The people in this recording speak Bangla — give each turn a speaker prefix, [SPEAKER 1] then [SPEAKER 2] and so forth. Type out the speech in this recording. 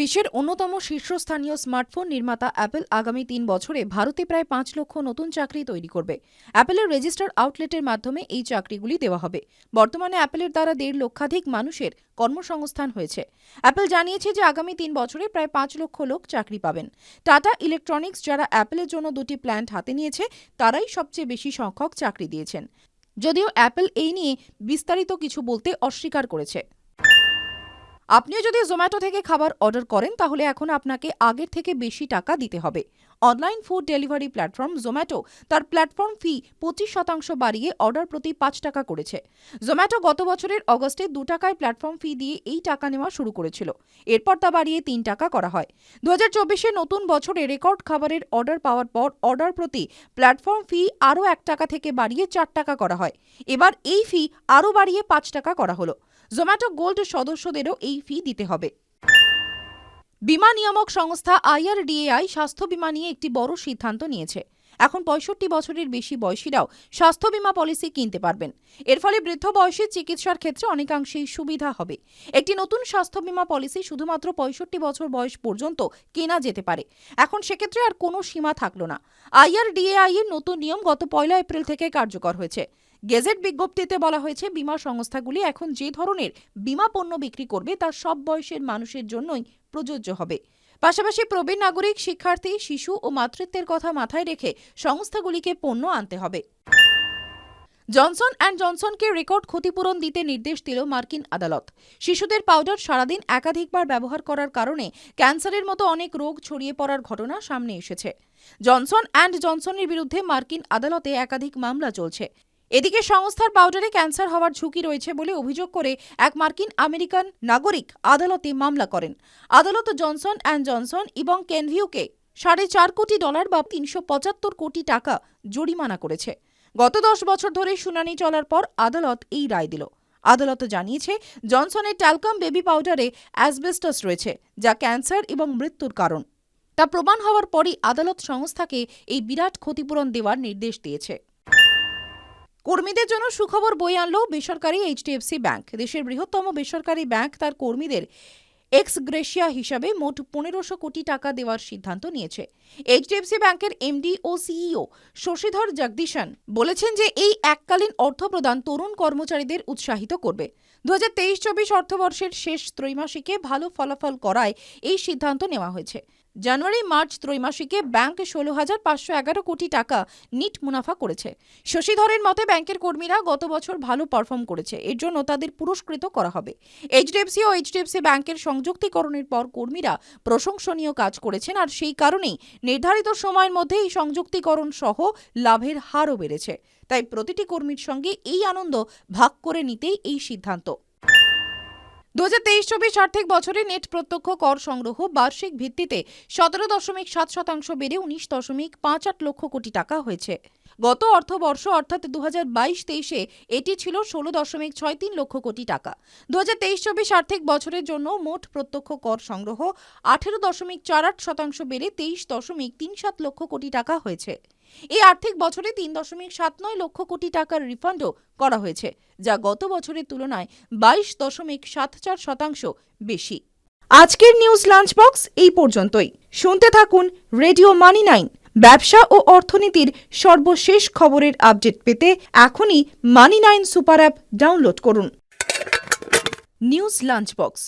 [SPEAKER 1] বিশ্বের অন্যতম শীর্ষস্থানীয় স্মার্টফোন নির্মাতা অ্যাপল আগামী তিন বছরে ভারতে প্রায় পাঁচ লক্ষ নতুন চাকরি তৈরি করবে। অ্যাপেলের রেজিস্টার আউটলেটের মাধ্যমে এই চাকরিগুলি দেওয়া হবে। বর্তমানে অ্যাপেলের দ্বারা দেড় লক্ষাধিক মানুষের কর্মসংস্থান হয়েছে। অ্যাপল জানিয়েছে যে আগামী তিন বছরে প্রায় পাঁচ লক্ষ লোক চাকরি পাবেন। টাটা ইলেকট্রনিক্স যারা অ্যাপেলের জন্য দুটি প্ল্যান্ট হাতে নিয়েছে, তারাই সবচেয়ে বেশি সংখ্যক চাকরি দিয়েছেন। যদিও অ্যাপেল এই নিয়ে বিস্তারিত কিছু বলতে অস্বীকার করেছে। আপনিও যদি জোম্যাটো থেকে খাবার অর্ডার করেন, তাহলে এখন আপনাকে আগের থেকে বেশি টাকা দিতে হবে। Online food delivery platform Zomato তার প্ল্যাটফর্ম ফি পঁচিশ শতাংশ বাড়িয়ে অর্ডার প্রতি পাঁচ টাকা করেছে। জোম্যাটো গত বছরের অগস্টে দু টাকায় প্ল্যাটফর্ম ফি দিয়ে এই টাকা নেওয়া শুরু করেছিল। এরপর তা বাড়িয়ে তিন টাকা করা হয়। দু হাজার নতুন বছরে রেকর্ড খাবারের অর্ডার পাওয়ার পর অর্ডার প্রতি প্ল্যাটফর্ম ফি আরও এক টাকা থেকে বাড়িয়ে চার টাকা করা হয়। এবার এই ফি আরও বাড়িয়ে পাঁচ টাকা করা হলো। জোম্যাটো গোল্ড সদস্যদেরও এই ফি দিতে হবে। বিমা নিয়ামক সংস্থা আইআরডিএআই স্বাস্থ্য বিমা নিয়ে একটি বড় সিদ্ধান্ত নিয়েছে। এখন পঁয়ষট্টি বছরের বেশি বয়সীরাও স্বাস্থ্য বিমা পলিসি কিনতে পারবেন। এর ফলে বৃদ্ধ বয়সে চিকিৎসার ক্ষেত্রে অনেকাংশেই সুবিধা হবে। একটি নতুন স্বাস্থ্য বিমা পলিসি শুধুমাত্র পঁয়ষট্টি বছর বয়স পর্যন্ত কেনা যেতে পারে। এখন সেক্ষেত্রে আর কোনো সীমা থাকল না। আইআরডিএআই এর নতুন নিয়ম গত পয়লা এপ্রিল থেকে কার্যকর হয়েছে। গেজেট বিজ্ঞপ্তিতে বলা হয়েছে, বীমা সংস্থাগুলি এখন যে ধরনের বীমা পণ্য বিক্রি করবে, তা সব বয়সের মানুষের জন্যই প্রযোজ্য হবে। পাশাপাশি প্রবীণ নাগরিক, শিক্ষার্থী, শিশু ও মাতৃত্বের কথা মাথায় রেখে সংস্থাগুলিকে পণ্য আনতে হবে। জনসন অ্যান্ড জনসনকে রেকর্ড ক্ষতিপূরণ দিতে নির্দেশ দিল মার্কিন আদালত। শিশুদের পাউডার সারাদিন একাধিকবার ব্যবহার করার কারণে ক্যান্সারের মতো অনেক রোগ ছড়িয়ে পড়ার ঘটনা সামনে এসেছে। জনসন অ্যান্ড জনসনের বিরুদ্ধে মার্কিন আদালতে একাধিক মামলা চলছে। এদিকে সংস্থার পাউডারে ক্যান্সার হওয়ার ঝুঁকি রয়েছে বলে অভিযোগ করে এক মার্কিন আমেরিকান নাগরিক আদালতে মামলা করেন। আদালত জনসন অ্যান্ড জনসন এবং কেনভিউকে সাড়ে চার কোটি ডলার বা তিনশো পঁচাত্তর কোটি টাকা জরিমানা করেছে। গত দশ বছর ধরে শুনানি চলার পর আদালত এই রায় দিল। আদালত জানিয়েছে, জনসনের ট্যালকাম বেবি পাউডারে অ্যাসবেস্টাস রয়েছে, যা ক্যান্সার এবং মৃত্যুর কারণ। তা প্রমাণ হওয়ার পরই আদালত সংস্থাকে এই বিরাট ক্ষতিপূরণ দেওয়ার নির্দেশ দিয়েছে। কর্মীদের জন্য সুখবর বই আনলো বেসরকারি এইচডিএফসি ব্যাংক। দেশের বৃহত্তম বেসরকারি ব্যাংক তার কর্মীদের এক্স গ্রেশিয়া হিসাবে মোট পনেরোশো কোটি টাকা দেওয়ার সিদ্ধান্ত নিয়েছে। এইচডিএফসি ব্যাংকের এমডি ও সিইও শশীধর জগদীশন বলেছেন যে এই এককালীন অর্থ প্রদান তরুণ কর্মচারীদের উৎসাহিত করবে। দু হাজার তেইশ চব্বিশ অর্থবর্ষের শেষ ত্রৈমাসিকে ভালো ফলাফল করায় এই সিদ্ধান্ত নেওয়া হয়েছে। জানুয়ারি, মার্চ ত্রৈমাসিকে ব্যাংক ষোলো হাজার পাঁচশো এগারো কোটি টাকা নিট মুনাফা করেছে। শশীধরের মতে, ব্যাংকের কর্মীরা গত বছর ভালো পারফর্ম করেছে। এর জন্য তাদের পুরস্কৃত করা হবে। এইচডিএফসি ও এইচডিএফসি ব্যাংকের সংযুক্তিকরণের পর কর্মীরা প্রশংসনীয় কাজ করেছেন আর সেই কারণেই নির্ধারিত সময়ের মধ্যে এই সংযুক্তিকরণ সহ লাভের হারও বেড়েছে। তাই প্রতিটি কর্মীর সঙ্গে এই আনন্দ ভাগ করে নিতেই এই সিদ্ধান্ত। দু হাজার তেইশ চব্বিশ আর্থিক বছরে নেট প্রত্যক্ষ কর সংগ্রহ বার্ষিক ভিত্তিতে সতেরো দশমিক সাত শতাংশ বেড়ে উনিশ দশমিক পাঁচ আট লক্ষ কোটি টাকা হয়েছে। গত অর্থবর্ষ অর্থাৎ দু হাজার বাইশ তেইশে এটি ছিল ষোলো দশমিক ছয় তিন লক্ষ কোটি টাকা। দু হাজার তেইশ চব্বিশ আর্থিক বছরের জন্য মোট প্রত্যক্ষ কর সংগ্রহ আঠেরো দশমিক চার আট শতাংশ বেড়ে তেইশ দশমিক তিন সাত লক্ষ কোটি টাকা হয়েছে। এই আর্থিক বছরে তিন দশমিক সাত নয় লক্ষ কোটি টাকার রিফান্ডও করা হয়েছে, যা গত বছরের তুলনায় বাইশ দশমিক সাত চার শতাংশ বেশি। আজকের নিউজ লাঞ্চ বক্স এই পর্যন্তই। শুনতে থাকুন রেডিও মানি নাইন ব্যবসা ও অর্থনীতির সর্বশেষ খবরের আপডেট পেতে এখনই money nine super app download করুন। News lunch box